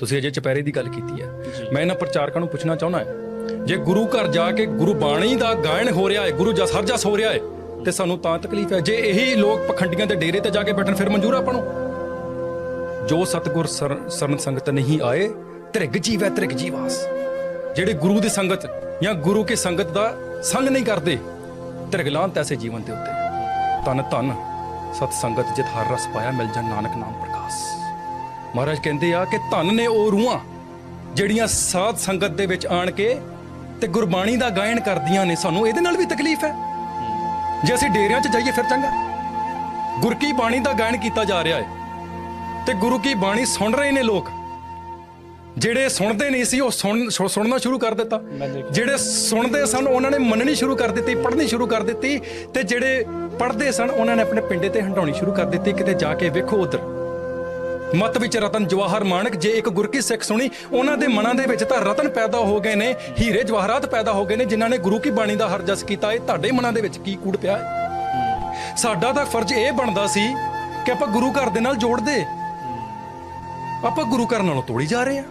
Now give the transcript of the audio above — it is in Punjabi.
ਤੁਸੀਂ ਅਜੇ ਚਪੈਰੇ ਦੀ ਗੱਲ ਕੀਤੀ ਹੈ ਮੈਂ ਇਹਨਾਂ ਪ੍ਰਚਾਰਕਾਂ ਨੂੰ ਪੁੱਛਣਾ ਚਾਹੁੰਦਾ ਹਾਂ ਜੇ ਗੁਰੂ ਘਰ ਜਾ ਕੇ ਗੁਰੂ ਬਾਣੀ ਦਾ ਗਾਇਨ ਹੋ ਰਿਹਾ ਹੈ ਗੁਰੂ ਜਸ ਹਰ ਜਸ ਹੋ ਰਿਹਾ ਹੈ ਤੇ ਸਾਨੂੰ ਤਾਂ ਤਕਲੀਫ ਹੈ। ਜੇ ਇਹੀ ਲੋਕ ਪਖੰਡੀਆਂ ਦੇ ਡੇਰੇ ਤੇ ਜਾ ਕੇ ਬੈਠਣ ਫਿਰ ਮਨਜ਼ੂਰ ਆਪਾਂ ਨੂੰ? ਜੋ ਸਤਗੁਰ ਸਰ- ਸਰਨ ਸੰਗਤ ਨਹੀਂ ਆਏ ਤ੍ਰਿਗ ਜੀਵੈ ਤ੍ਰਿਗ ਜੀਵਾਸ। ਜਿਹੜੇ ਗੁਰੂ ਦੀ ਸੰਗਤ ਜਾਂ ਗੁਰੂ ਕੀ ਸੰਗਤ ਦਾ ਸੰਗ ਨਹੀਂ ਕਰਦੇ ਤ੍ਰਿਗਲਾਂ ਤੈਸੇ ਜੀਵਨ ਦੇ ਉੱਤੇ। ਤਨ ਤਨ ਸਤ ਸੰਗਤ ਜਿਤ ਹਰ ਰਸ ਪਾਇਆ ਮਿਲ ਜਨ ਨਾਨਕ ਨਾਮ ਪ੍ਰਕਾਸ਼। ਮਹਾਰਾਜ ਕਹਿੰਦੇ ਆ ਕਿ ਧਨ ਨੇ ਉਹ ਰੂਹਾਂ ਜਿਹੜੀਆਂ ਸਾਧ ਸੰਗਤ ਦੇ ਵਿੱਚ ਆਣ ਕੇ ਤੇ ਗੁਰਬਾਣੀ ਦਾ ਗਾਇਨ ਕਰਦੀਆਂ ਨੇ ਸਾਨੂੰ। ਇਹਦੇ ਨਾਲ ਵੀ ਤਕਲੀਫ ਹੈ। ਜੇ ਅਸੀਂ ਡੇਰਿਆਂ 'ਚ ਜਾਈਏ ਫਿਰ ਚੰਗਾ। ਗੁਰ ਕੀ ਬਾਣੀ ਦਾ ਗਾਇਨ ਕੀਤਾ ਜਾ ਰਿਹਾ ਹੈ। ਤੇ ਗੁਰੂ ਕੀ ਬਾਣੀ ਸੁਣ ਰਹੇ ਨੇ ਲੋਕ। ਜਿਹੜੇ ਸੁਣਦੇ ਨਹੀਂ ਸੀ ਉਹ ਸੁਣ ਸੁਣਨਾ ਸ਼ੁਰੂ ਕਰ ਦਿੱਤਾ। ਜਿਹੜੇ ਸੁਣਦੇ ਸਨ ਉਹਨਾਂ ਨੇ ਮੰਨਣੀ ਸ਼ੁਰੂ ਕਰ ਦਿੱਤੀ ਪੜ੍ਹਨੀ ਸ਼ੁਰੂ ਕਰ ਦਿੱਤੀ ਤੇ ਜਿਹੜੇ ਪੜ੍ਹਦੇ ਸਨ ਉਹਨਾਂ ਨੇ ਆਪਣੇ ਪਿੰਡੇ ਤੇ ਹੰਡਾਉਣੀ ਸ਼ੁਰੂ ਕਰ ਦਿੱਤੀ ਕਿਤੇ ਜਾ ਕੇ ਵੇਖੋ ਉਧਰ। ਮਤ ਵਿੱਚ ਰਤਨ ਜਵਾਹਰ ਮਾਨਕ ਜੇ ਇੱਕ ਗੁਰਕੀ ਸਿੱਖ ਸੁਣੀ, ਉਹਨਾਂ ਦੇ ਮਨਾਂ ਦੇ ਵਿੱਚ ਤਾਂ ਰਤਨ ਪੈਦਾ ਹੋ ਗਏ ਨੇ, ਹੀਰੇ ਜਵਾਹਰਾਤ ਪੈਦਾ ਹੋ ਗਏ ਨੇ, ਜਿਨ੍ਹਾਂ ਨੇ ਗੁਰੂ ਕੀ ਬਾਣੀ ਦਾ ਹਰ ਜਸ ਕੀਤਾ ਇਹ ਤੁਹਾਡੇ ਮਨਾਂ ਦੇ ਵਿੱਚ ਕੀ ਕੂੜ ਪਿਆ ਹੈ? ਸਾਡਾ ਤਾਂ ਫਰਜ਼ ਇਹ ਬਣਦਾ ਸੀ ਕਿ ਆਪਾਂ ਗੁਰੂ ਘਰ ਦੇ ਨਾਲ ਜੋੜਦੇ। ਆਪਾਂ ਗੁਰੂ ਘਰ ਨਾਲੋਂ ਤੋੜੀ ਜਾ ਰਹੇ ਹਾਂ।